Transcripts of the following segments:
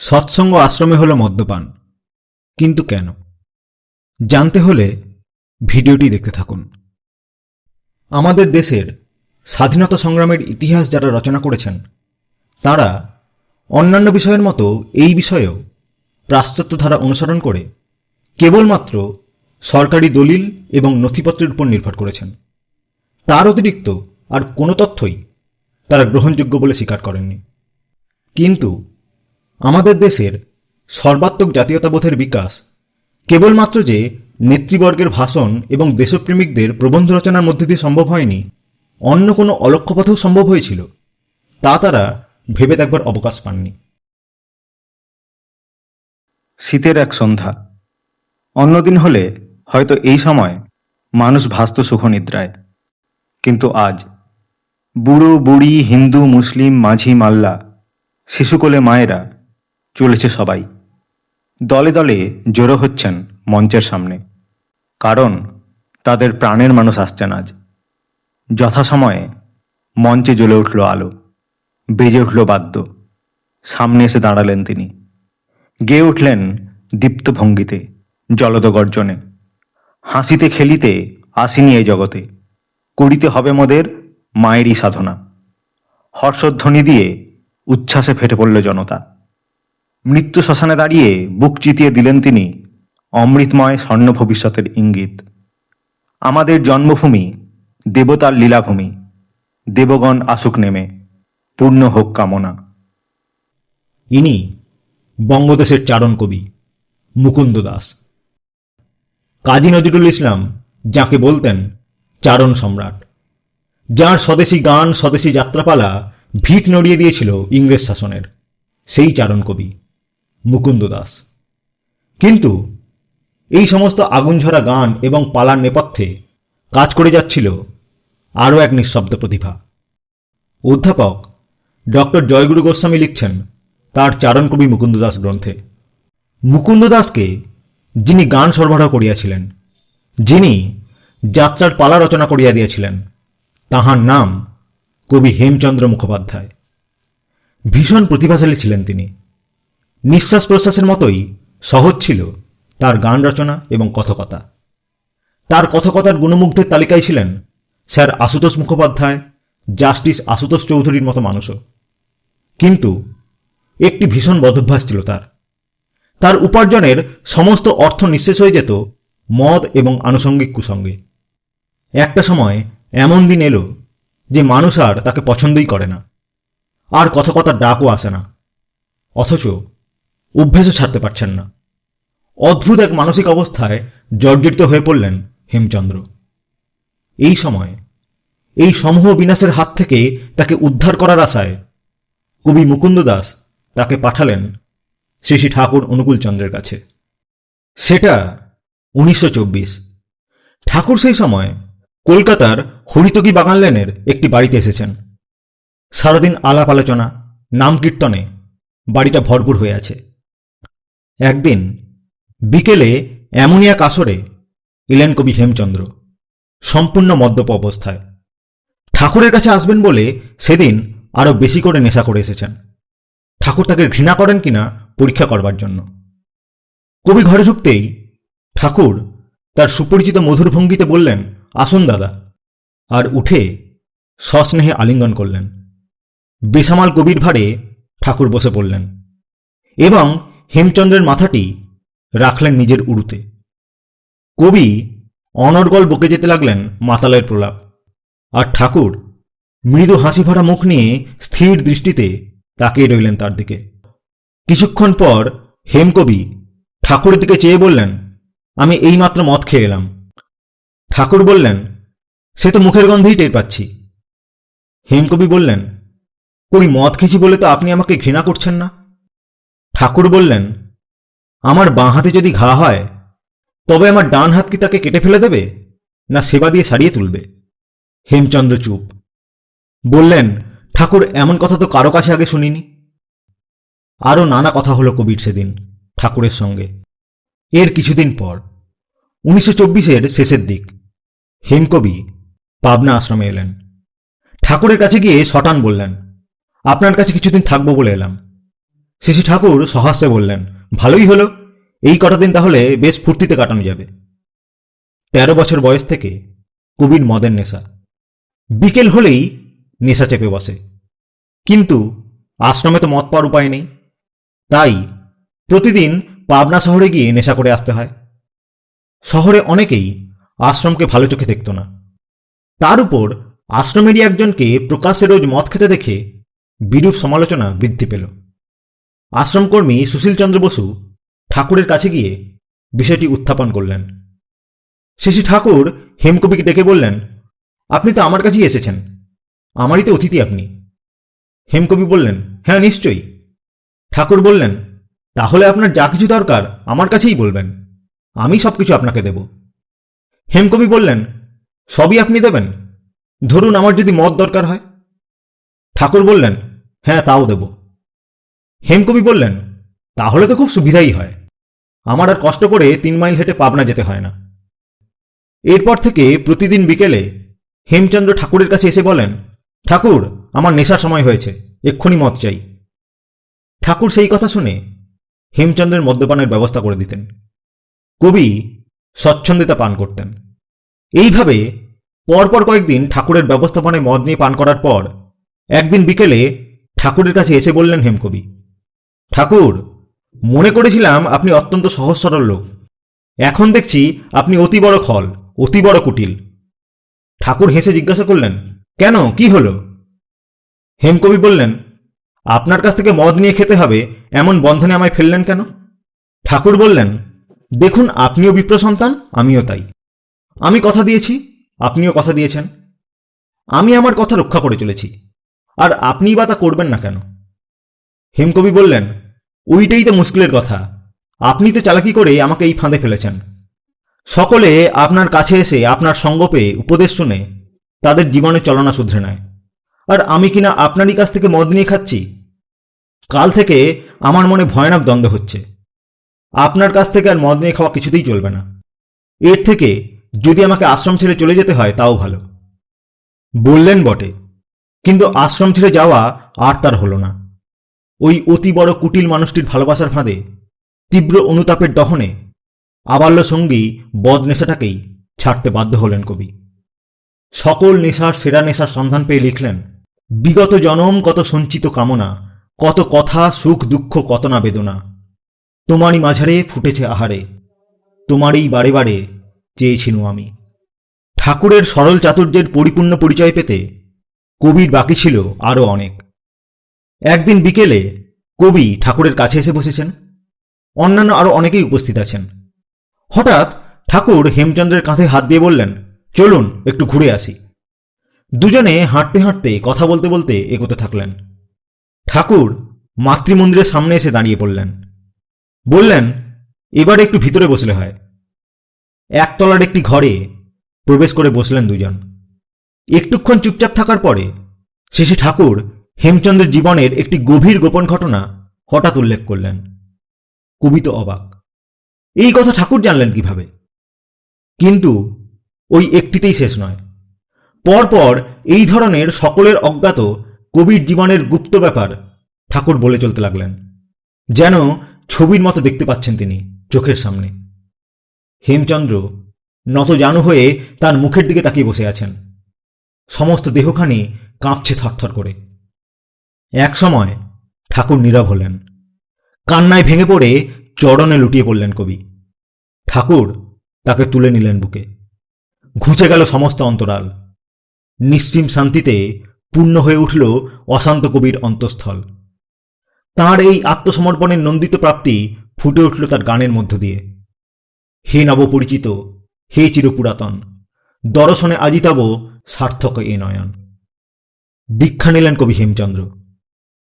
সৎসঙ্গ আশ্রমে হলো মদ্যপান। কিন্তু কেন? জানতে হলে ভিডিওটি দেখতে থাকুন। আমাদের দেশের স্বাধীনতা সংগ্রামের ইতিহাস যারা রচনা করেছেন, তারা অন্যান্য বিষয়ের মতো এই বিষয়েও পাশ্চাত্য ধারা অনুসরণ করে কেবলমাত্র সরকারি দলিল এবং নথিপত্রের উপর নির্ভর করেছেন। তার অতিরিক্ত আর কোনো তথ্যই তারা গ্রহণযোগ্য বলে স্বীকার করেননি। কিন্তু আমাদের দেশের সর্বাত্মক জাতীয়তাবোধের বিকাশ, কেবলমাত্র যে নেতৃবর্গের ভাষণ এবং দেশপ্রেমিকদের প্রবন্ধ রচনার মধ্যে দিয়ে সম্ভব হয়নি, অন্য কোনো অলক্ষ্যপথেও সম্ভব হয়েছিল, তা তারা ভেবে দেখবার অবকাশ পাননি। শীতের এক সন্ধ্যা। অন্যদিন হলে হয়তো এই সময় মানুষ ভাস্ত সুখনিদ্রায়। কিন্তু আজ বুড়ো বুড়ি হিন্দু মুসলিম মাঝি মাল্লা, শিশুকোলে মায়েরা চলেছে সবাই। দলে দলে জড়ো হচ্ছেন মঞ্চের সামনে। কারণ তাদের প্রাণের মানুষ আসছেন আজ। যথাসময়ে মঞ্চে জ্বলে উঠল আলো, বেজে উঠল বাদ্য। সামনে এসে দাঁড়ালেন তিনি। গেয়ে উঠলেন দীপ্ত ভঙ্গিতে, জলদ গর্জনে। হাসিতে খেলিতে আসিনি এই জগতে। করিতে হবে মোদের মায়েরই সাধনা। হর্ষধ্বনি দিয়ে উচ্ছ্বাসে ফেটে পড়ল জনতা। মৃত্যু শ্মশানে দাঁড়িয়ে বুক চিতিয়ে দিলেন তিনি অমৃতময় স্বর্ণ ভবিষ্যতের ইঙ্গিত। আমাদের জন্মভূমি দেবতার লীলাভূমি। দেবগণ আসুক নেমে, পূর্ণ হোক কামনা। ইনি বঙ্গদেশের চারণ কবি, মুকুন্দ দাস। কাজী নজরুল ইসলাম যাকে বলতেন চারণ সম্রাট, যার স্বদেশী গান, স্বদেশী যাত্রাপালা ভিত নড়িয়ে দিয়েছিল ইংরেজ শাসনের, সেই চারণ কবি। মুকুন্দ দাস কিন্তু এই সমস্ত আগুনঝরা গান এবং পালার নেপথ্যে কাজ করে যাচ্ছিল আরও এক নিঃশব্দ প্রতিভা। অধ্যাপক ডক্টর জয়গুরু গোস্বামী লিখছেন তার চারণ কবি মুকুন্দ দাস গ্রন্থে। মুকুন্দ দাসকে যিনি গান সরবরাহ করিয়াছিলেন, যিনি যাত্রার পালা রচনা করিয়া দিয়েছিলেন, তাহার নাম কবি হেমচন্দ্র মুখোপাধ্যায়। ভীষণ প্রতিভাশালী ছিলেন তিনি। নিঃশ্বাস প্রশ্বাসের মতোই সহজ ছিল তার গান রচনা এবং কথকতা। তার কথকতার গুণমুগ্ধের তালিকায় ছিলেন স্যার আশুতোষ মুখোপাধ্যায়, জাস্টিস আশুতোষ চৌধুরীর মতো মানুষও। কিন্তু একটি ভীষণ বদভ্যাস ছিল তার। তার উপার্জনের সমস্ত অর্থ নিঃশেষ হয়ে যেত মদ এবং আনুষঙ্গিক কুসঙ্গে। একটা সময় এমন দিন এলো যে মানুষ আর তাকে পছন্দই করে না। আর কথকতার ডাকও আসে না। অথচ অভ্যেসও ছাড়তে পারছেন না। অদ্ভুত এক মানসিক অবস্থায় জর্জরিত হয়ে পড়লেন হেমচন্দ্র। এই সময়, এই সমূহ বিনাশের হাত থেকে তাকে উদ্ধার করার আশায় কবি মুকুন্দ দাস তাকে পাঠালেন শ্রী শ্রী ঠাকুর অনুকূলচন্দ্রের কাছে। সেটা উনিশশো চব্বিশ। ঠাকুর সেই সময় কলকাতার হরিতকি বাগান লেনের একটি বাড়িতে এসেছেন। সারাদিন আলাপ আলোচনা, নাম কীর্তনে বাড়িটা ভরপুর হয়ে আছে। একদিন, বিকেলে এমনই এক আসরে এলেন কবি হেমচন্দ্র, সম্পূর্ণ মদ্যপ অবস্থায়, ঠাকুরের কাছে আসবেন বলে সেদিন আরও বেশি করে নেশা করে এসেছেন। ঠাকুর তাকে ঘৃণা করেন কিনা পরীক্ষা করবার জন্য। কবি ঘরে ঢুকতেই ঠাকুর তার সুপরিচিত মধুর ভঙ্গিতে বললেন, আসুন দাদা। আর উঠে সস্নেহে আলিঙ্গন করলেন। বেসামাল কবির ভারে ঠাকুর বসে পড়লেন এবং হেমচন্দ্রের মাথাটি রাখলেন নিজের উড়ুতে কবি অনর্গল বকে যেতে লাগলেন মাতালের প্রলাপ। আর ঠাকুর মৃদু হাসি ভরা মুখ নিয়ে স্থির দৃষ্টিতে তাকিয়ে রইলেন তার দিকে। কিছুক্ষণ পর হেমকবি ঠাকুরের দিকে চেয়ে বললেন, আমি এইমাত্র মদ খেয়ে এলাম। ঠাকুর বললেন, সে তো মুখের গন্ধেই টের পাচ্ছি। হেমকবি বললেন, কবি মদ খেয়েছি বলে তো আপনি আমাকে ঘৃণা করছেন না? ঠাকুর বললেন, আমার বাঁ হাতে যদি ঘা হয়, তবে আমার ডান হাত কি তাকে কেটে ফেলে দেবে, না সেবা দিয়ে সারিয়ে তুলবে? হেমচন্দ্র চুপ। বললেন, ঠাকুর, এমন কথা তো কারও কাছে আগে শুনিনি। আরও নানা কথা হলো কবির সেদিন ঠাকুরের সঙ্গে। এর কিছুদিন পর, উনিশশো চব্বিশের শেষের দিক, হেমকবি পাবনা আশ্রমে এলেন। ঠাকুরের কাছে গিয়ে শটান বললেন, আপনার কাছে কিছুদিন থাকব বলে এলাম। শিশি ঠাকুর সহাস্যে বললেন, ভালোই হলো। এই কটা দিন তাহলে বেশ ফুর্তিতে কাটানো যাবে। তেরো বছর বয়স থেকে কবির মদের নেশা। বিকেল হলেই নেশা চেপে বসে। কিন্তু আশ্রমে তো মদ পাওয়ার উপায় নেই। তাই প্রতিদিন পাবনা শহরে গিয়ে নেশা করে আসতে হয়। শহরে অনেকেই আশ্রমকে ভালো চোখে দেখত না। তার উপর আশ্রমেরই একজনকে প্রকাশ্যে রোজ মদ খেতে দেখে বিরূপ সমালোচনা বৃদ্ধি পেল। আশ্রমকর্মী সুশীলচন্দ্র বসু ঠাকুরের কাছে গিয়ে বিষয়টি উত্থাপন করলেন। শেষে ঠাকুর হেমকবিকে ডেকে বললেন, আপনি তো আমার কাছেই এসেছেন। আমারই তো অতিথি আপনি। হেমকবি বললেন হ্যাঁ নিশ্চয়ই। ঠাকুর বললেন, তাহলে আপনার যা কিছু দরকার আমার কাছেই বলবেন। আমি সব কিছু আপনাকে দেব। হেমকবি বললেন, সবই আপনি দেবেন? ধরুন আমার যদি মদ দরকার হয়? ঠাকুর বললেন হ্যাঁ তাও দেব। হেমকবি বললেন, তাহলে তো খুব সুবিধাই হয়। আমার আর কষ্ট করে তিন মাইল হেঁটে পাবনা যেতে হয় না। এরপর থেকে প্রতিদিন বিকেলে হেমচন্দ্র ঠাকুরের কাছে এসে বলেন, ঠাকুর, আমার নেশার সময় হয়েছে, এক্ষুনি মদ চাই। ঠাকুর সেই কথা শুনে হেমচন্দ্রের মদ্যপানের ব্যবস্থা করে দিতেন। কবি স্বচ্ছন্দিতা পান করতেন। এইভাবে পরপর কয়েকদিন ঠাকুরের ব্যবস্থাপনায় মদ নিয়ে পান করার পর একদিন বিকেলে ঠাকুরের কাছে এসে বললেন হেমকবি ঠাকুর, মনে করেছিলাম আপনি অত্যন্ত সহজ সরল লোক। এখন দেখছি আপনি অতি বড় খল, অতি বড় কুটিল। ঠাকুর হেসে জিজ্ঞাসা করলেন, কেন? কি হলো? হেমকবি বললেন, আপনার কাছ থেকে মদ নিয়ে খেতে হবে, এমন বন্ধনে আমায় ফেললেন কেন? ঠাকুর বললেন, দেখুন, আপনিও বিপ্র সন্তান, আমিও তাই। আমি কথা দিয়েছি, আপনিও কথা দিয়েছেন। আমি আমার কথা রক্ষা করে চলেছি। আর আপনিই বা তা করবেন না কেন? হেমকবি বললেন, ওইটাই তো মুশকিলের কথা। আপনি তো চালাকি করে আমাকে এই ফাঁদে ফেলেছেন। সকলে আপনার কাছে এসে আপনার সঙ্গ পেয়ে উপদেশ শুনে তাদের জীবনে চলনা শুধরে নেয়। আর আমি কিনা আপনারই কাছ থেকে মদ নিয়ে খাচ্ছি? কাল থেকে আমার মনে ভয়ানক দ্বন্দ্ব হচ্ছে। আপনার কাছ থেকে আর মদ নিয়ে খাওয়া কিছুতেই চলবে না। এর থেকে যদি আমাকে আশ্রম ছেড়ে চলে যেতে হয়, তাও ভালো। বললেন বটে, কিন্তু আশ্রম ছেড়ে যাওয়া আর তার হলো না। ওই অতি বড় কুটিল মানুষটির ভালোবাসার ফাঁদে, তীব্র অনুতাপের দহনে আবাল্য সঙ্গী বদ নেশাটাকেই ছাড়তে বাধ্য হলেন কবি। সকল নেশার সেরা নেশার সন্ধান পেয়ে লিখলেন, বিগত জনম কত সঞ্চিত কামনা, কত কথা, সুখ, দুঃখ, কত না বেদনা। তোমারই মাঝারে ফুটেছে আহারে, তোমারই বারে বারে চেয়েছিনু আমি। ঠাকুরের সরল চাতুর্যের পরিপূর্ণ পরিচয় পেতে কবির বাকি ছিল আরও অনেক। একদিন বিকেলে কবি ঠাকুরের কাছে এসে বসেছেন। অন্যান্য আরও অনেকেই উপস্থিত আছেন। হঠাৎ ঠাকুর হেমচন্দ্রের কাঁধে হাত দিয়ে বললেন, চলুন, একটু ঘুরে আসি। দুজনে হাঁটতে হাঁটতে কথা বলতে বলতে এগোতে থাকলেন। ঠাকুর মাতৃমন্দিরের সামনে এসে দাঁড়িয়ে পড়লেন। বললেন, এবারে একটু ভিতরে বসলে হয়। একতলার একটি ঘরে প্রবেশ করে বসলেন দুজন। একটুক্ষণ চুপচাপ থাকার পরে শেষে ঠাকুর হেমচন্দ্রের জীবনের একটি গভীর গোপন ঘটনা হঠাৎ উল্লেখ করলেন। কবি তো অবাক। এই কথা ঠাকুর জানলেন কীভাবে? কিন্তু ওই একটিতেই শেষ নয়। পরপর এই ধরনের সকলের অজ্ঞাত কবির জীবনের গুপ্ত ব্যাপার ঠাকুর বলে চলতে লাগলেন, যেন ছবির মতো দেখতে পাচ্ছেন তিনি চোখের সামনে। হেমচন্দ্র নত জানু হয়ে তার মুখের দিকে তাকিয়ে বসে আছেন। সমস্ত দেহখানি কাঁপছে থরথর করে। এক সময় ঠাকুর নীরব হলেন। কান্নায় ভেঙে পড়ে চরণে লুটিয়ে পড়লেন কবি। ঠাকুর তাকে তুলে নিলেন বুকে। ঘুচে গেল সমস্ত অন্তরাল। নিশ্চিম শান্তিতে পূর্ণ হয়ে উঠল অশান্ত কবির অন্তঃস্থল। তাঁর এই আত্মসমর্পণের নন্দিত প্রাপ্তি ফুটে উঠল তার গানের মধ্য দিয়ে। হে নবপরিচিত, হে চিরপুরাতন, দর্শনে আজিতাব সার্থক এ নয়ন। দীক্ষা নিলেন কবি হেমচন্দ্র।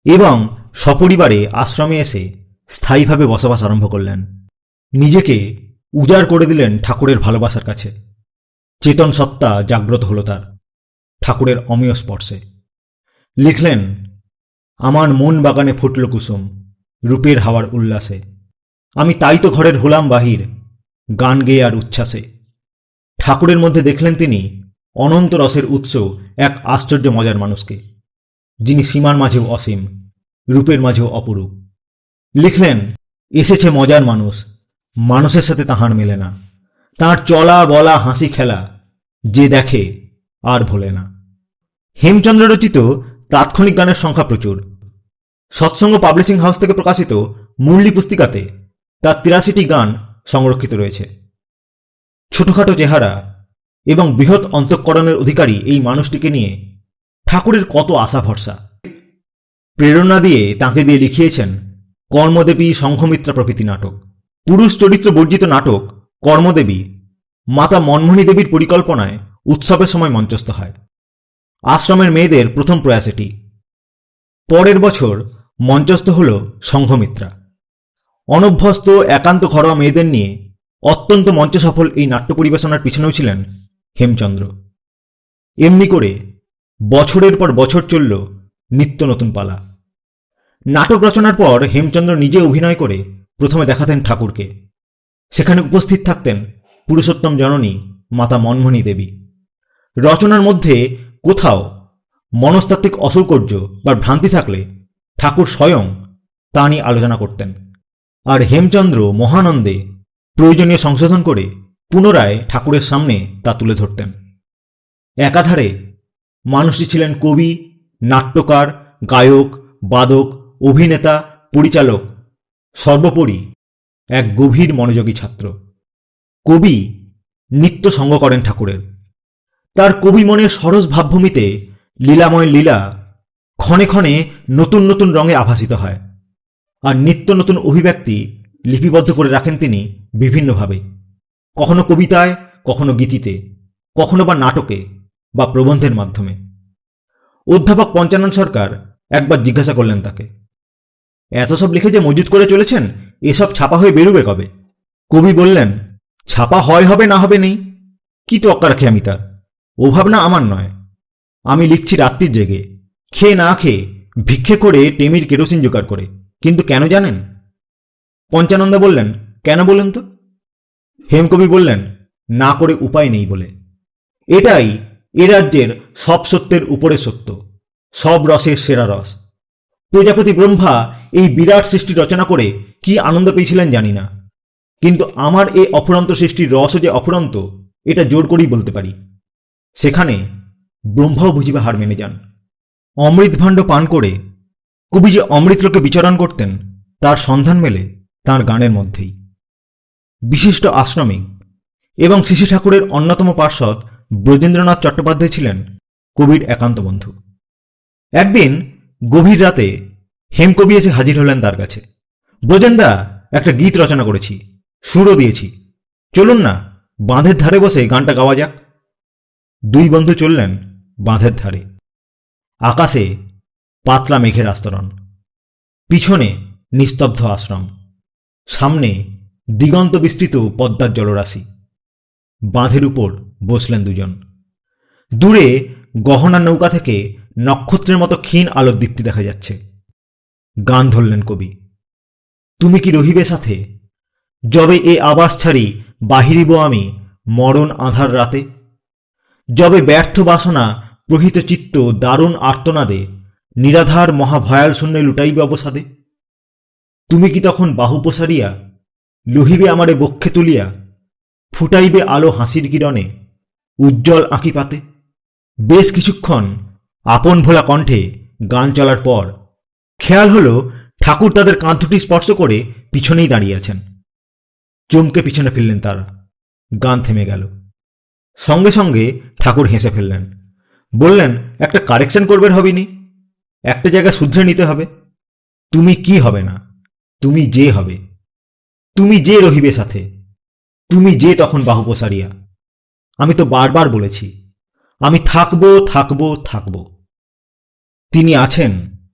এবং সপরিবারে আশ্রমে এসে স্থায়ীভাবে বসবাস আরম্ভ করলেন। নিজেকে উজাড় করে দিলেন ঠাকুরের ভালোবাসার কাছে। চেতন সত্তা জাগ্রত হল তার, ঠাকুরের অমীয় স্পর্শে। লিখলেন, আমার মন বাগানে ফুটল কুসুম, রূপের হাওয়ার উল্লাসে। আমি তাই তো ঘরের হলাম বাহির, গান গেয়ে আর উচ্ছ্বাসে। ঠাকুরের মধ্যে দেখলেন তিনি অনন্ত রসের উৎস এক আশ্চর্য মজার মানুষকে। যিনি সীমার মাঝেও অসীম, রূপের মাঝেও অপরূপ। লিখলেন, এসেছে মজার মানুষ, মানুষের সাথে তাহার মেলে না। তার চলা বলা হাসি খেলা, যে দেখে আর ভোলে না। হেমচন্দ্র রচিত তাৎক্ষণিক গানের সংখ্যা প্রচুর। সৎসঙ্গ পাবলিশিং হাউস থেকে প্রকাশিত মুরলি পুস্তিকাতে তার তিরাশিটি গান সংরক্ষিত রয়েছে। ছোটখাটো চেহারা এবং বৃহৎ অন্তঃকরণের অধিকারী এই মানুষটিকে নিয়ে ঠাকুরের কত আশা ভরসা। প্রেরণা দিয়ে তাকে দিয়ে লিখিয়েছেন কর্মদেবী সংঘমিত্রা প্রভৃতি নাটক। পুরুষ চরিত্র বর্জিত নাটক কর্মদেবী মাতা মনমোহনী দেবীর পরিকল্পনায় উৎসবের সময় মঞ্চস্থ হয়। আশ্রমের মেয়েদের প্রথম প্রয়াস এটি। পরের বছর মঞ্চস্থ হল সংঘমিত্রা অনভ্যস্ত, একান্ত ঘরোয়া মেয়েদের নিয়ে অত্যন্ত মঞ্চ সফল এই নাট্য পরিবেশনার পিছনেও ছিলেন হেমচন্দ্র। এমনি করে বছরের পর বছর চলল নিত্য নতুন পালা। নাটক রচনার পর হেমচন্দ্র নিজে অভিনয় করে প্রথমে দেখাতেন ঠাকুরকে। সেখানে উপস্থিত থাকতেন পুরুষোত্তম জননী, মাতা মনমোহনী দেবী। রচনার মধ্যে কোথাও মনস্তাত্ত্বিক অসৌকর্য বা ভ্রান্তি থাকলে ঠাকুর স্বয়ং তা নিয়ে আলোচনা করতেন। আর হেমচন্দ্র মহানন্দে প্রয়োজনীয় সংশোধন করে পুনরায় ঠাকুরের সামনে তা তুলে ধরতেন। একাধারে মানুষটি ছিলেন কবি, নাট্যকার, গায়ক, বাদক, অভিনেতা, পরিচালক, সর্বোপরি এক গভীর মনোযোগী ছাত্র। কবি নিত্য সঙ্গ করেন ঠাকুরের। তার কবি মনের সরস ভাবভূমিতে লীলাময় লীলা ক্ষণে ক্ষণে নতুন নতুন রঙে আভাসিত হয় আর নিত্য নতুন অভিব্যক্তি লিপিবদ্ধ করে রাখেন তিনি বিভিন্নভাবে। কখনো কবিতায়, কখনো গীতিতে, কখনো বা নাটকে। বা প্রবন্ধের মাধ্যমে। অধ্যাপক পঞ্চানন সরকার একবার জিজ্ঞাসা করলেন তাকে, এত সব লিখে যে মজুত করে চলেছেন, এসব ছাপা হয়ে বেরুবে কবে? কবি বললেন, ছাপা হয় হবে না হবে নেই। কি তো অক্কা রাখি আমি তার? ও ভাবনা আমার নয়। আমি লিখছি রাত্রির জেগে। খেয়ে না খেয়ে ভিক্ষে করে টেমির কেরোসিন জোগাড় করে। কিন্তু কেন জানেন? পঞ্চানন্দা বললেন, কেন বলেন তো? হেমকবি বললেন, না করে উপায় নেই বলে। এটাই এ রাজ্যের সব সত্যের উপরে সত্য, সব রসের সেরা রস। প্রজাপতি ব্রহ্মা এই বিরাট সৃষ্টি রচনা করে কি আনন্দ পেয়েছিলেন জানি না। কিন্তু আমার এই অফুরন্ত সৃষ্টির রসও যে অফুরন্ত, এটা জোর করেই বলতে পারি। সেখানে ব্রহ্মাও বুঝিবে হার মেনে যান। অমৃত ভাণ্ড পান করে কবি যে অমৃতলোকে বিচরণ করতেন, তার সন্ধান মেলে তার গানের মধ্যেই। বিশিষ্ট আশ্রমিক এবং শিশু ঠাকুরের অন্যতম পার্ষদ ব্রজেন্দ্রনাথ চট্টোপাধ্যায় ছিলেন কবির একান্ত বন্ধু। একদিন গভীর রাতে হেমকবি এসে হাজির হলেন তার কাছে। ব্রজেন্দা একটা গীত রচনা করেছি, সুরও দিয়েছি। চলুন না, বাঁধের ধারে বসে গানটা গাওয়া যাক। দুই বন্ধু চললেন বাঁধের ধারে। আকাশে পাতলা মেঘের আস্তরণ, পিছনে নিস্তব্ধ আশ্রম, সামনে দিগন্ত বিস্তৃত পদ্মার জলরাশি। বাঁধের উপর বসলেন দুজন। দূরে গহনা নৌকা থেকে নক্ষত্রের মতো ক্ষীণ আলোর দীপ্তি দেখা যাচ্ছে। গান ধরলেন কবি, তুমি কি রহিবে সাথে? যবে এ আবাস ছাড়ি বাহিরিব আমি মরণ আধার রাতে। যবে ব্যর্থ বাসনা প্রহিত চিত্ত দারুণ আর্তনাদে নিরাধার মহাভয়াল শূন্যে লুটাইব অবসাদে। তুমি কি তখন বাহু প্রসারিয়া লহিবে আমারে বক্ষে তুলিয়া ফুটাইবে আলো হাসির কিরণে, উজ্জ্বল আঁকি পাতে। বেশ কিছুক্ষণ আপন ভোলা কণ্ঠে গান চলার পর খেয়াল হলো ঠাকুর তাদের কাঁধ দুটি স্পর্শ করে পিছনেই দাঁড়িয়ে আছেন। চমকে পিছনে ফিরলেন তারা। গান থেমে গেল। সঙ্গে সঙ্গে ঠাকুর হেসে ফেললেন। বললেন, একটা কারেকশন করবেন হবিনি একটা জায়গা শুধরে নিতে হবে। তুমি কি হবে না? তুমি যে হবে। তুমি যে রহিবে সাথে তুমি যে তখন বাহু প্রসারিয়া আমি তো বারবার বলেছি, আমি থাকব, থাকব, থাকব। তিনি আছেন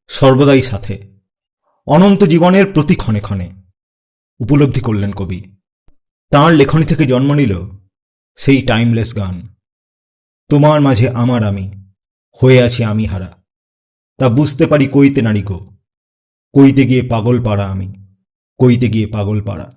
সর্বদাই সাথে, অনন্ত জীবনের প্রতি ক্ষণে ক্ষণে। উপলব্ধি করলেন কবি, তাঁর লেখনী থেকে জন্ম নিল সেই টাইমলেস গান, তোমার মাঝে আমার আমি, হয়ে আছি আমি হারা। তা বুঝতে পারি কইতে নারী গো, কইতে গিয়ে পাগল পাড়া আমি, কইতে গিয়ে পাগল পাড়া।